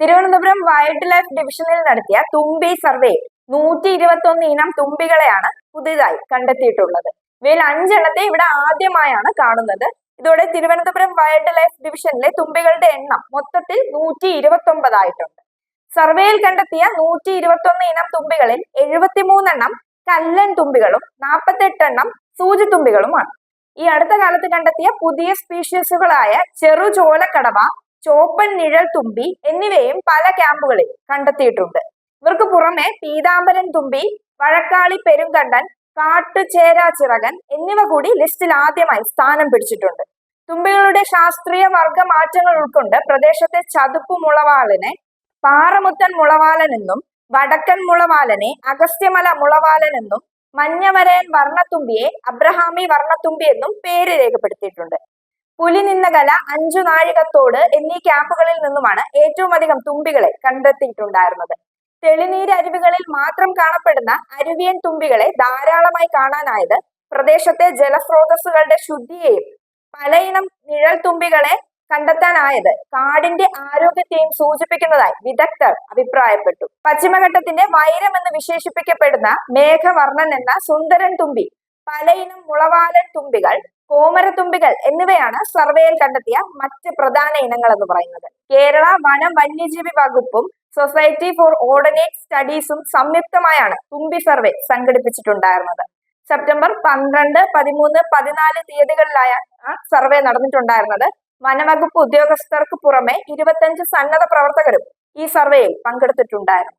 Thiruvananthapuram wild life ഡിവിഷനിൽ നടത്തിയ തുമ്പി സർവേ നൂറ്റി ഇരുപത്തി ഒന്ന് ഇനം തുമ്പികളെയാണ് പുതിയതായി കണ്ടെത്തിയിട്ടുള്ളത്. ഇവയിൽ അഞ്ചെണ്ണത്തെ ഇവിടെ ആദ്യമായാണ് കാണുന്നത്. ഇതോടെ തിരുവനന്തപുരം വൈൽഡ് ലൈഫ് ഡിവിഷനിലെ തുമ്പികളുടെ എണ്ണം മൊത്തത്തിൽ നൂറ്റി ഇരുപത്തി ഒമ്പതായിട്ടുണ്ട് സർവേയിൽ കണ്ടെത്തിയ നൂറ്റി ഇരുപത്തി ഒന്ന് ഇനം തുമ്പികളിൽ എഴുപത്തിമൂന്നെണ്ണം കല്ലൻ തുമ്പികളും നാൽപ്പത്തെട്ടെണ്ണം സൂചിത്തുമ്പികളുമാണ്. ഈ അടുത്ത കാലത്ത് കണ്ടെത്തിയ പുതിയ സ്പീഷീസുകളായ ചെറു ചെറുചോലക്കടവ ചോപ്പൻ നിഴൽ തുമ്പി എന്നിവയും പല ക്യാമ്പുകളിൽ കണ്ടെത്തിയിട്ടുണ്ട്. ഇവർക്ക് പുറമെ പീതാംബരൻ തുമ്പി വഴക്കാളി പെരുങ്കണ്ടൻ കാട്ടുചേരാ ചിറകൻ എന്നിവ കൂടി ലിസ്റ്റിൽ ആദ്യമായി സ്ഥാനം പിടിച്ചിട്ടുണ്ട്. തുമ്പികളുടെ ശാസ്ത്രീയ വർഗ മാറ്റങ്ങൾ ഉൾക്കൊണ്ട് പ്രദേശത്തെ ചതുപ്പ് മുളവാളനെ പാറമുത്തൻ മുളവാലൻ എന്നും വടക്കൻ മുളവാലനെ അഗസ്ത്യമല മുളവാലൻ എന്നും മഞ്ഞവരയൻ വർണത്തുമ്പിയെ അബ്രഹാമി വർണത്തുമ്പി എന്നും പേര് രേഖപ്പെടുത്തിയിട്ടുണ്ട്. പുലി കല അഞ്ചു നാഴികത്തോട് എന്നീ ക്യാമ്പുകളിൽ നിന്നുമാണ് ഏറ്റവും അധികം തുമ്പികളെ കണ്ടെത്തിയിട്ടുണ്ടായിരുന്നത്. തെളിനീര് അരുവികളിൽ മാത്രം കാണപ്പെടുന്ന അരുവിയൻ തുമ്പികളെ ധാരാളമായി കാണാനായത് പ്രദേശത്തെ ജലസ്രോതസ്സുകളുടെ ശുദ്ധിയെയും പലയിനം നിഴൽ തുമ്പികളെ കണ്ടെത്താനായത് കാടിന്റെ ആരോഗ്യത്തെയും സൂചിപ്പിക്കുന്നതായി വിദഗ്ധർ അഭിപ്രായപ്പെട്ടു. പശ്ചിമഘട്ടത്തിന്റെ വൈരം എന്ന് വിശേഷിപ്പിക്കപ്പെടുന്ന മേഘവർണൻ എന്ന സുന്ദരൻ തുമ്പി പലയിനം മുളവാലൻ തുമ്പികൾ കോമരത്തുമ്പികൾ എന്നിവയാണ് സർവേയിൽ കണ്ടെത്തിയ മറ്റ് പ്രധാന ഇനങ്ങൾ എന്ന് പറയുന്നത്. കേരള വനം വന്യജീവി വകുപ്പും സൊസൈറ്റി ഫോർ ഓർഡനേറ്റ് സ്റ്റഡീസും സംയുക്തമായാണ് തുമ്പി സർവേ സംഘടിപ്പിച്ചിട്ടുണ്ടായിരുന്നത്. സെപ്റ്റംബർ പന്ത്രണ്ട് പതിമൂന്ന് പതിനാല് തീയതികളിലായാണ് സർവേ നടന്നിട്ടുണ്ടായിരുന്നത്. വനവകുപ്പ് ഉദ്യോഗസ്ഥർക്ക് പുറമെ ഇരുപത്തഞ്ച് സന്നദ്ധ പ്രവർത്തകരും ഈ സർവേയിൽ പങ്കെടുത്തിട്ടുണ്ടായിരുന്നു.